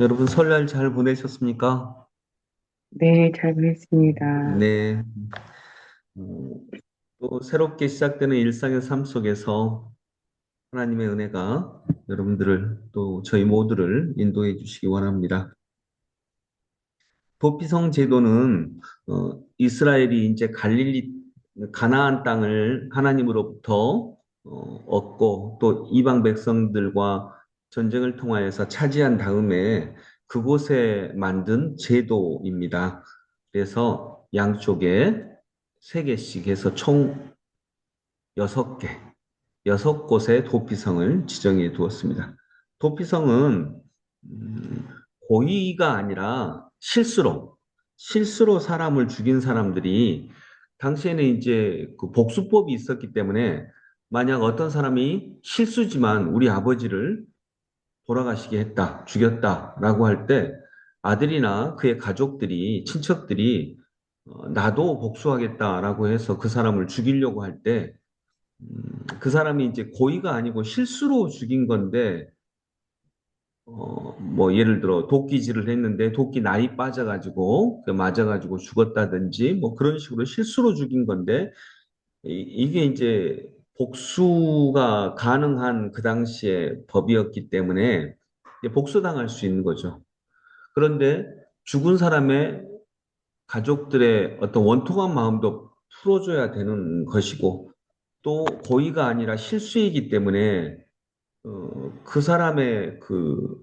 여러분 설날 잘 보내셨습니까? 네, 잘 보냈습니다. 네. 어, 또 새롭게 시작되는 일상의 삶 속에서 하나님의 은혜가 여러분들을 또 저희 모두를 인도해 주시기 원합니다. 도피성 제도는 어, 이스라엘이 이제 갈릴리 가나안 땅을 하나님으로부터 어, 얻고 또 이방 백성들과 전쟁을 통하여서 차지한 다음에 그곳에 만든 제도입니다. 그래서 양쪽에 세 개씩 해서 총 여섯 개, 여섯 곳의 도피성을 지정해 두었습니다. 도피성은 음, 고의가 아니라 실수로, 실수로 사람을 죽인 사람들이 당시에는 이제 그 복수법이 있었기 때문에 만약 어떤 사람이 실수지만 우리 아버지를 돌아가시게 했다, 죽였다라고 할 때 아들이나 그의 가족들이, 친척들이 어, 나도 복수하겠다라고 해서 그 사람을 죽이려고 할 때, 음, 그 사람이 이제 고의가 아니고 실수로 죽인 건데, 어, 뭐, 예를 들어, 도끼질을 했는데, 도끼 나이 빠져가지고, 그 맞아가지고 죽었다든지, 뭐, 그런 식으로 실수로 죽인 건데, 이, 게 이제 복수가 가능한 그 당시에 법이었기 때문에, 복수당할 수 있는 거죠. 그런데 죽은 사람의 가족들의 어떤 원통한 마음도 풀어줘야 되는 것이고, 또 고의가 아니라 실수이기 때문에, 어, 그 사람의 그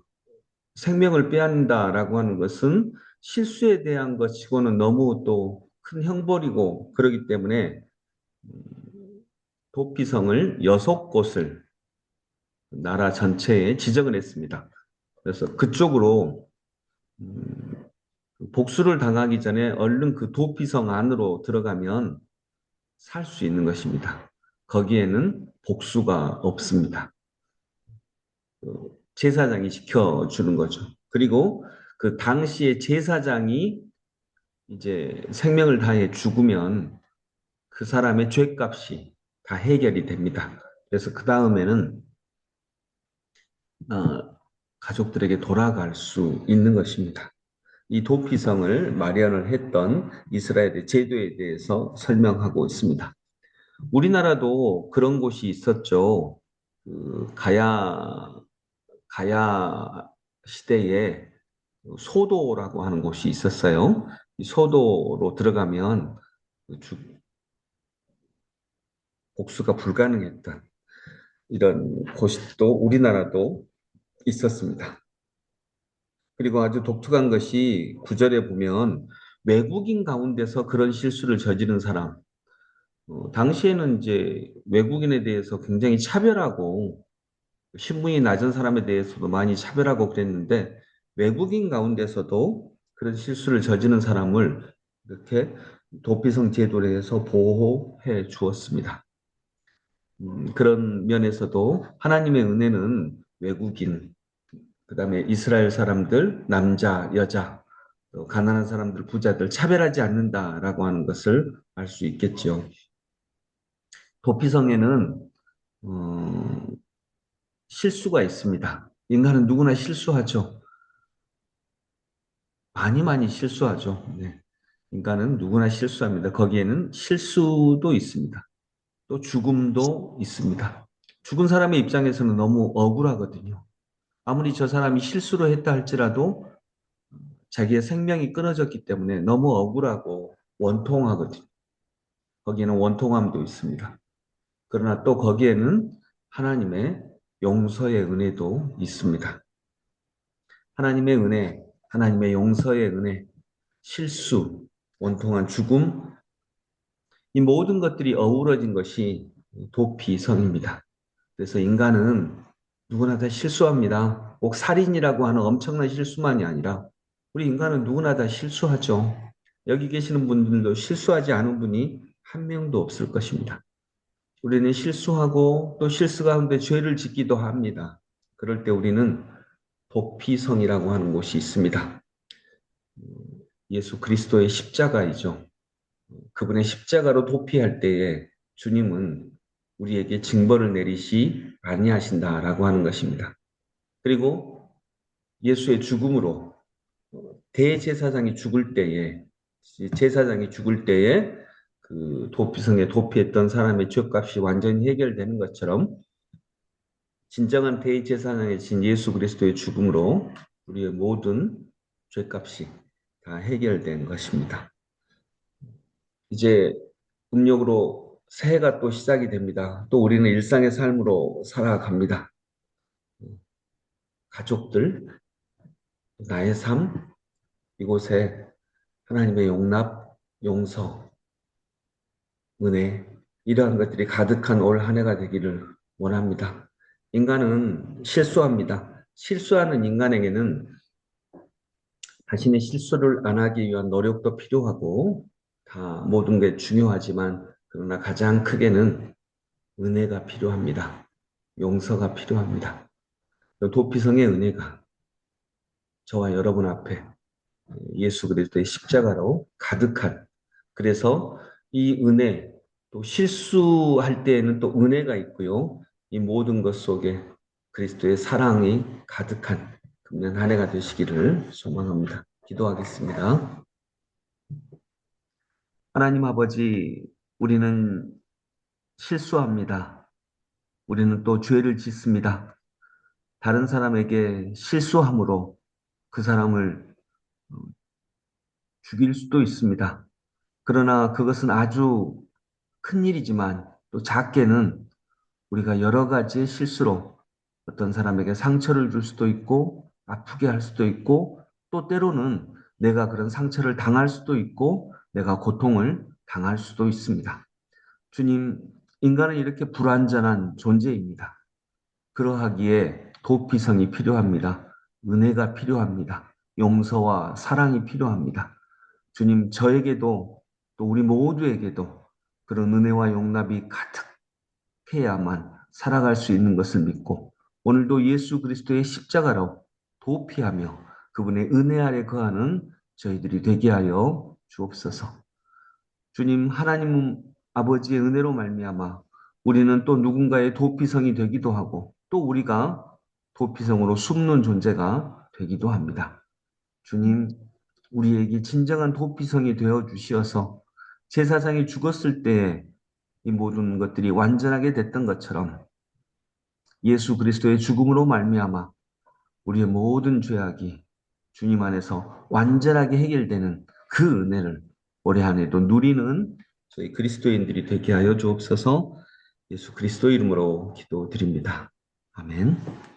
생명을 빼앗는다라고 하는 것은 실수에 대한 것이고는 너무 또 큰 형벌이고 그러기 때문에 음, 도피성을 여섯 곳을 나라 전체에 지정을 했습니다. 그래서 그쪽으로 음, 복수를 당하기 전에 얼른 그 도피성 안으로 들어가면 살 수 있는 것입니다. 거기에는 복수가 없습니다. 그 제사장이 지켜주는 거죠. 그리고 그 당시에 제사장이 이제 생명을 다해 죽으면 그 사람의 죄값이 다 해결이 됩니다. 그래서 그 다음에는 어, 가족들에게 돌아갈 수 있는 것입니다. 이 도피성을 마련을 했던 이스라엘의 제도에 대해서 설명하고 있습니다. 우리나라도 그런 곳이 있었죠. 그 가야 가야 시대에 소도라고 하는 곳이 있었어요. 이 소도로 들어가면 복수가 불가능했던 이런 또 우리나라도 있었습니다. 그리고 아주 독특한 것이 구절에 보면 외국인 가운데서 그런 실수를 저지른 사람, 어, 당시에는 이제 외국인에 대해서 굉장히 차별하고 신분이 낮은 사람에 대해서도 많이 차별하고 그랬는데 외국인 가운데서도 그런 실수를 저지른 사람을 이렇게 도피성 제도를 해서 보호해 주었습니다. 음, 그런 면에서도 하나님의 은혜는 외국인, 그 다음에 이스라엘 사람들, 남자, 여자, 가난한 사람들, 부자들 차별하지 않는다라고 하는 것을 알 수 있겠죠. 도피성에는 어, 실수가 있습니다. 인간은 누구나 실수하죠. 많이 많이 실수하죠. 네. 인간은 누구나 실수합니다. 거기에는 실수도 있습니다. 또 죽음도 있습니다. 죽은 사람의 입장에서는 너무 억울하거든요. 아무리 저 사람이 실수를 했다 할지라도 자기의 생명이 끊어졌기 때문에 너무 억울하고 원통하거든요. 거기에는 원통함도 있습니다. 그러나 또 거기에는 하나님의 용서의 은혜도 있습니다. 하나님의 은혜, 하나님의 용서의 은혜, 실수, 원통한 죽음, 이 모든 것들이 어우러진 것이 도피성입니다. 그래서 인간은 누구나 다 실수합니다. 꼭 살인이라고 하는 엄청난 실수만이 아니라 우리 인간은 누구나 다 실수하죠. 여기 계시는 분들도 실수하지 않은 분이 한 명도 없을 것입니다. 우리는 실수하고 또 실수 가운데 죄를 짓기도 합니다. 그럴 때 우리는 도피성이라고 하는 곳이 있습니다. 예수 그리스도의 십자가이죠. 그분의 십자가로 도피할 때에 주님은 우리에게 징벌을 내리시 아니하신다라고 하는 것입니다. 그리고 예수의 죽음으로 어, 대제사장이 죽을 때에 제사장이 죽을 때에 그 도피성에 도피했던 사람의 죄값이 완전히 해결되는 것처럼 진정한 대제사장의 신 예수 그리스도의 죽음으로 우리의 모든 죄값이 다 해결된 것입니다. 이제 음력으로 새해가 또 시작이 됩니다. 또 우리는 일상의 삶으로 살아갑니다. 가족들, 나의 삶, 이곳에 하나님의 용납, 용서, 은혜, 이러한 것들이 가득한 올 한 해가 되기를 원합니다. 인간은 실수합니다. 실수하는 인간에게는 자신의 실수를 안 하기 위한 노력도 필요하고 다 모든 게 중요하지만 그러나 가장 크게는 은혜가 필요합니다. 용서가 필요합니다. 도피성의 은혜가 저와 여러분 앞에 예수 그리스도의 십자가로 가득한 그래서 이 은혜 또 실수할 때에는 또 은혜가 있고요. 이 모든 것 속에 그리스도의 사랑이 가득한 금년 한 해가 되시기를 소망합니다. 기도하겠습니다. 하나님 아버지, 우리는 실수합니다. 우리는 또 죄를 짓습니다. 다른 사람에게 실수함으로 그 사람을 어, 죽일 수도 있습니다. 그러나 그것은 아주 큰 일이지만 또 작게는 우리가 여러 가지 실수로 어떤 사람에게 상처를 줄 수도 있고 아프게 할 수도 있고 또 때로는 내가 그런 상처를 당할 수도 있고 내가 고통을 당할 수도 있습니다. 주님, 인간은 이렇게 불완전한 존재입니다. 그러하기에 도피성이 필요합니다. 은혜가 필요합니다. 용서와 사랑이 필요합니다. 주님, 저에게도 또 우리 모두에게도 그런 은혜와 용납이 가득해야만 살아갈 수 있는 것을 믿고 오늘도 예수 그리스도의 십자가로 도피하며 그분의 은혜 아래 거하는 저희들이 되게 하여 주옵소서. 주님 하나님 아버지의 은혜로 말미암아 우리는 또 누군가의 도피성이 되기도 하고 또 우리가 도피성으로 숨는 존재가 되기도 합니다. 주님 우리에게 진정한 도피성이 되어 주시어서 제사장이 죽었을 때이 모든 것들이 완전하게 됐던 것처럼 예수 그리스도의 죽음으로 말미암아 우리의 모든 죄악이 주님 안에서 완전하게 해결되는 그 은혜를 올해 한 해도 누리는 저희 그리스도인들이 되게 하여 주옵소서 예수 그리스도 이름으로 기도드립니다. 아멘.